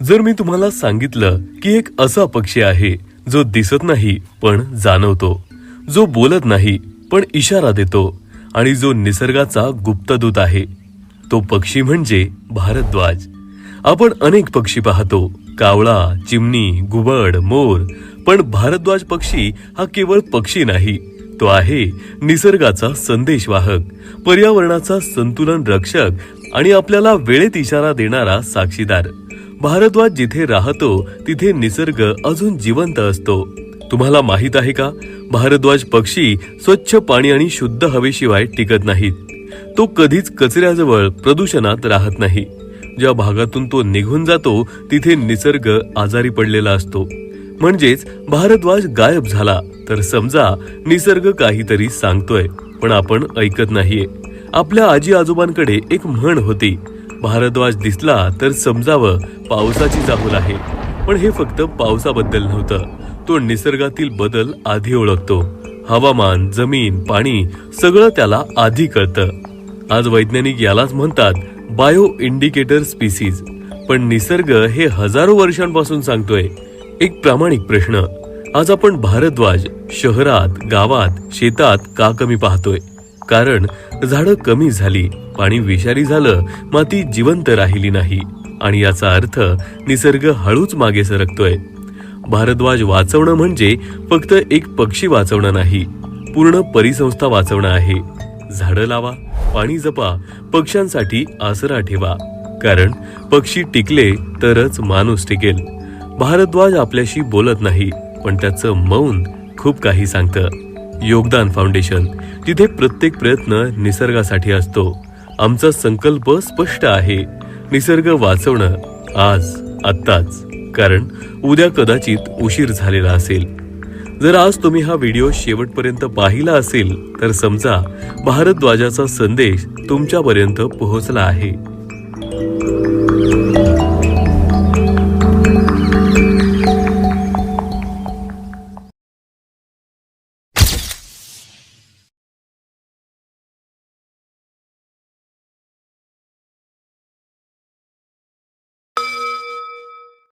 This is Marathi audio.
जर मी तुम्हाला सांगितलं की एक असा पक्षी आहे जो दिसत नाही पण जाणवतो जो बोलत नाही पण इशारा देतो आणि जो निसर्गाचा गुप्तदूत आहे तो पक्षी म्हणजे भारद्वाज. आपण अनेक पक्षी पाहतो कावळा चिमणी घुबड मोर पण भारद्वाज पक्षी हा केवळ पक्षी नाही तो आहे निसर्गाचा संदेशवाहक पर्यावरणाचा संतुलन रक्षक आणि आपल्याला वेळेत इशारा देणारा साक्षीदार. भारद्वाज जिथे राहतो तिथे निसर्ग अजून जिवंत असतो. तुम्हाला माहीत आहे का? भारद्वाज पक्षी स्वच्छ पाणी आणि शुद्ध हवेशिवाय टिकत नाहीत. तो कधीच कचऱ्याजवळ प्रदूषणात राहत नाही. ज्या भागातून तो निघून जातो तिथे निसर्ग आजारी पडलेला असतो. म्हणजेच भारद्वाज गायब झाला तर समजा निसर्ग काहीतरी सांगतोय पण आपण ऐकत नाहीये. आपल्या आजी आजोबांकडे एक म्हण होती भारद्वाज दिसला तर समजावं पावसाची चाहूल आहे. पण हे फक्त पावसाबद्दल नव्हतं. तो निसर्गातील बदल आधी ओळखतो. हवामान जमीन पाणी सगळं त्याला आधी कळतं. आज वैज्ञानिक यालाच म्हणतात बायो इंडिकेटर स्पीसीज. पण निसर्ग हे हजारो वर्षांपासून सांगतोय. एक प्रामाणिक प्रश्न. आज आपण भारद्वाज शहरात गावात शेतात का कमी पाहतोय? कारण झाडं कमी झाली पाणी विषारी झालं माती जिवंत राहिली नाही. आणि याचा अर्थ निसर्ग हळूच मागे सरकतोय. भारद्वाज वाचवणं म्हणजे फक्त एक पक्षी वाचवणं नाही पूर्ण परिसंस्था वाचवणं आहे. झाडं लावा पाणी जपा पक्ष्यांसाठी आसरा ठेवा. कारण पक्षी टिकले तरच माणूस टिकेल. भारद्वाज आपल्याशी बोलत नाही पण त्याचं मौन खूप काही सांगतं. योगदान फाउंडेशन तिथे प्रत्येक प्रयत्न निसर्गासाठी असतो. आमचा संकल्प स्पष्ट आहे. निसर्ग वाचवणं आज आत्ताच. कारण उद्या कदाचित उशीर झालेला असेल. जर आज तुम्ही हा व्हिडिओ शेवटपर्यंत पाहिला असेल तर समजा भारद्वाजाचा संदेश तुमच्यापर्यंत पोहोचला आहे.